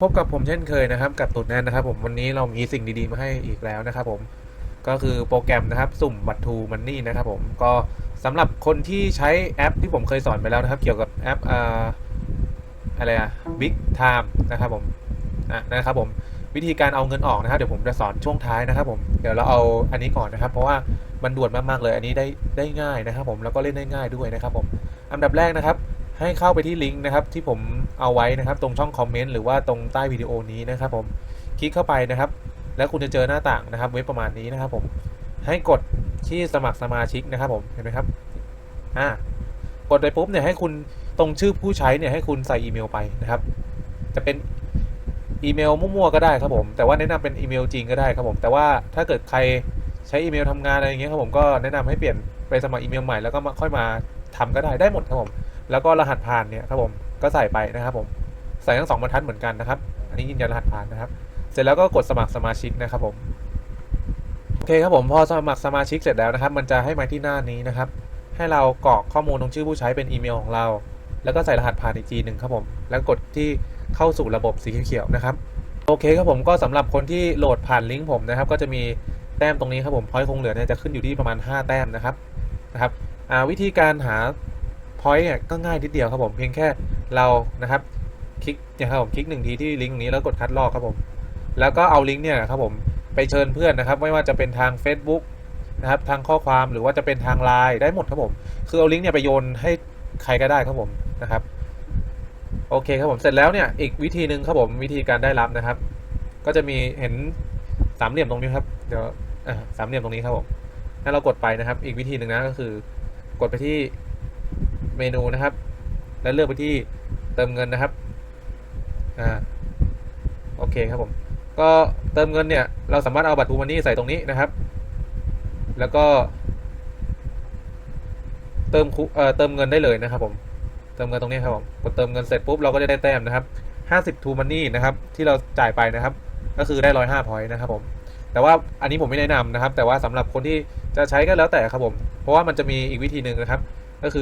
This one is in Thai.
พบกับผมเช่นเคยนะครับกับตุดแนนนะครับผมวันนี้เรามีสิ่งดีๆมาให้อีกแล้วนะครับผมก็คือโปรแกรมนะครับสุ่มบัตรทูมันนี่นะครับผมก็สำหรับคนที่ใช้แอปที่ผมเคยสอนไปแล้วนะครับ เกี่ยวกับแอปอ่าอะไรอะ Big Time นะครับผมอะนะครับผมวิธีการเอาเงินออกนะครับเดี๋ยวผมจะสอนช่วงท้ายนะครับผมเดี๋ยวเราเอาอันนี้ก่อนนะครับ เพราะว่ามันด่วนมากๆเลย อันนี้ได้ได้ง่ายนะครับ ผมแล้วก็เล่นได้ง่ายด้วยนะครับผมอันดับแรกนะครับ ให้เข้าไปที่ลิงก์นะครับที่ผมเอาไว้นะครับ ตรงช่องคอมเมนต์หรือว่าตรงใต้วิดีโอนี้นะครับผมคลิกเข้าไปนะครับ แล้วคุณจะเจอหน้าต่างนะครับเว็บประมาณนี้นะครับผมให้กดที่สมัครสมาชิกนะครับผมเห็นไหมครับอ่ากดไปปุ๊บเนี่ยให้คุณตรงชื่อผู้ใช้เนี่ยให้คุณใส่อีเมลไปนะครับ จะเป็นอีเมลมั่วๆก็ได้ครับผม แต่ว่าแนะนำเป็นอีเมลจริงก็ได้ครับผม แต่ว่าถ้าเกิดใครใช้อีเมลทำงานอะไรอย่างเงี้ยครับผมก็แนะนำให้เปลี่ยนไปสมัครอีเมลใหม่แล้วก็มาค่อยมาทำก็ได้ได้หมดครับผม แล้วก็รหัสผ่านเนี่ยครับผมก็ใส่ไปนะครับผมใส่ทั้งสองบรรทัดเหมือนกันนะครับ อันนี้ยืนยันรหัสผ่านนะครับ เสร็จแล้วก็กดสมัครสมาชิกนะครับผมโอเคครับผมพอสมัครสมาชิกเสร็จแล้วนะครับ มันจะให้มาที่หน้านี้นะครับ ให้เรากรอกข้อมูลตรงชื่อผู้ใช้เป็นอีเมลของเรา แล้วก็ใส่รหัสผ่านอีกทีหนึ่งครับผมแล้วกดที่เข้าสู่ระบบสีเขียวๆนะครับโอเคครับผมก็สำหรับคนที่โหลดผ่านลิงก์ผมนะครับ ก็จะมีแต้มตรงนี้ครับผมพอยต์คงเหลือเนี่ยจะขึ้นอยู่ที่ประมาณ 5 แต้มนะครับนะครับวิธีการหา พอยต์เนี่ยก็ง่ายนิดเดียวครับผมเพียงแค่เรานะครับคลิกนี่ยครับผมคลิกหนึ่งทีที่ลิงก์นี้แล้วกดคัดลอกครับผม แล้วก็เอาลิงก์เนี่ยครับผมไปเชิญเพื่อนนะครับ ไม่ว่าจะเป็นทาง Facebook นะครับทางข้อความหรือว่าจะเป็นทางไลน์ได้หมดครับผม คือเอาลิงก์เนี่ยไปโยนให้ใครก็ได้ครับผมนะครับโอเคครับผมเสร็จแล้วเนี่ยอีกวิธีหนึ่งครับผมวิธีการได้รับนะครับ ก็จะมีเห็นสามเหลี่ยมตรงนี้ครับเดี๋ยวสามเหลี่ยมตรงนี้ครับผมถ้าเรากดไปนะครับ อีกวิธีหนึ่งนะก็คือกดไปที่ เมนูนะครับ แล้วเลือกไปที่เติมเงินนะครับอ่าโอเคครับผมก็เติมเงินเนี่ย เราสามารถเอาบัตรทูมันนี่ใส่ตรงนี้นะครับ แล้วก็เติมคุเอ่อเติมเงินได้เลยนะครับผมเติมเงินตรงนี้ครับผมกดเติมเงินเสร็จปุ๊บเราก็จะได้แต้มนะครับ50ทูมันนี่นะครับ ที่เราจ่ายไปนะครับ ก็คือได้105พอยต์นะครับผมแต่ว่าอันนี้ผมไม่แนะนำนะครับ แต่ว่าสำหรับคนที่จะใช้ก็แล้วแต่ครับผม เพราะว่ามันจะมีอีกวิธีหนึ่งนะครับ